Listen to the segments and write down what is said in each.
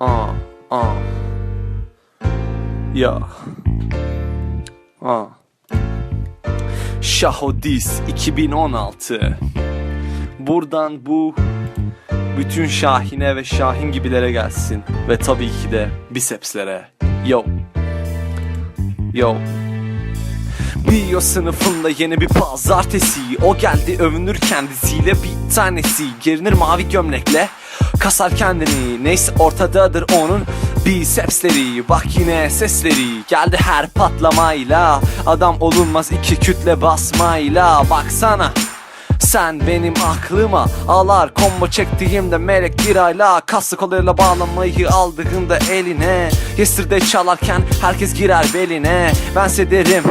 Aa, aa. Ya. Aa. Şahodis 2016. Buradan bu bütün Şahin'e ve Şahin gibilere gelsin. Ve tabii ki de bisepslere. Yo. Yo. Biyo sınıfında yeni bir pazartesi O geldi övünür kendisiyle bir tanesi. Gerinir mavi gömlekle Kasar kendini. Neyse ortadadır onun Bisepsleri bak yine sesleri. Geldi her patlamayla. Adam olunmaz iki kütle basmayla. Baksana sen benim aklıma alar. Combo çektiğimde melek lirayla Kaslı kollarıyla bağlamayı aldığında eline. Yesterday çalarken herkes girer beline. Bense derim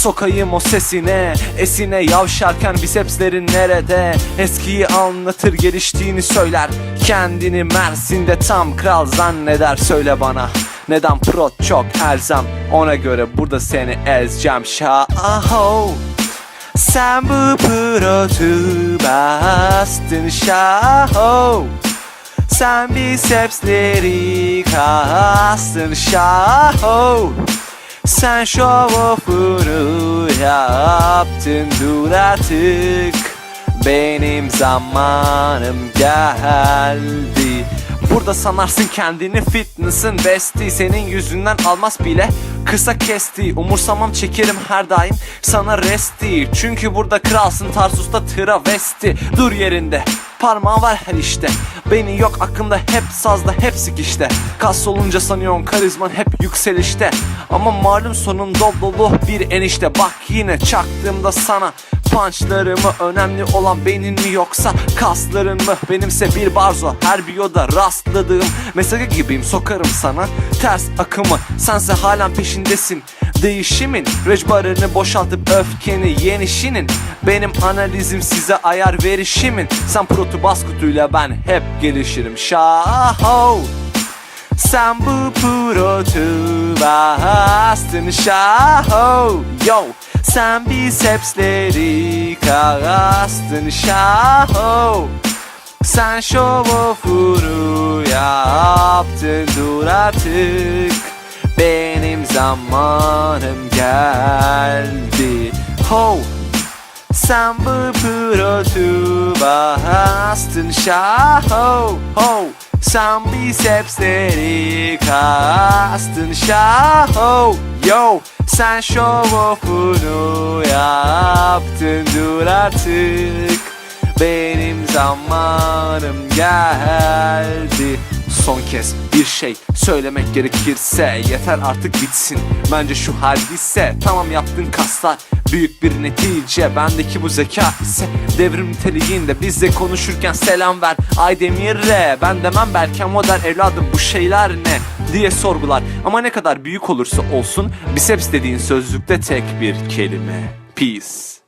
Sokayım o sesine Esine yavşarken bisepslerin nerede? Eskiyi anlatır geliştiğini söyler. Kendini Mersin'de tam kral zanneder Söyle bana. Neden prot çok erzem? Ona göre burada seni ezeceğim. Şaho sen bu protu bastın şaho. Sen bisepsleri kastın şaho Sen şov off'unu yaptın dur artık. Benim zamanım geldi. Burada sanarsın kendini fitness'ın besti. Senin yüzünden almaz bile kısa kesti. Umursamam çekerim her daim sana resti. Çünkü burada kralsın Tarsus'ta travesti. Dur yerinde parmağın var her işte Beni yok aklımda hep sazda hep sikişte. Kas olunca sanıyorsun karizman hep yükselişte. Ama malum sonun dolu bir enişte. Bak yine çaktığımda sana Punchlarımı önemli olan beyin mi yoksa kasların mı? Benimse bir barzo her biyoda rastladığım mesajı gibiyim sokarım sana ters akımı. Sense halen peşindesin değişimin Rejbarını boşaltıp öfkeni yenişinin. Benim analizim size ayar verişimin. Sen protu bas kutuyla ben hep gelişirim. Şaho sen bu protu bastın şaho Yo. Sen bisepsleri kastın şaho Sen şov off'unu yaptın dur artık. Benim zamanım geldi. Ho! Sen bu protu bastın şaho ho! Sen bisepsleri kastın şaho Yo! Sen şov off'unu yaptın. Dur artık. Benim zamanım geldi Son kez bir şey söylemek gerekirse Yeter artık bitsin. Bence şu hadise Tamam yaptın kaslar Büyük bir netice. Bendeki bu zeka ise Devrim niteliğinde. Bizle konuşurken selam ver Aydemir'e Ben demem belki ama evladım bu şeyler ne? diye sorgular. Ama ne kadar büyük olursa olsun Biceps dediğin sözlükte tek bir kelime Peace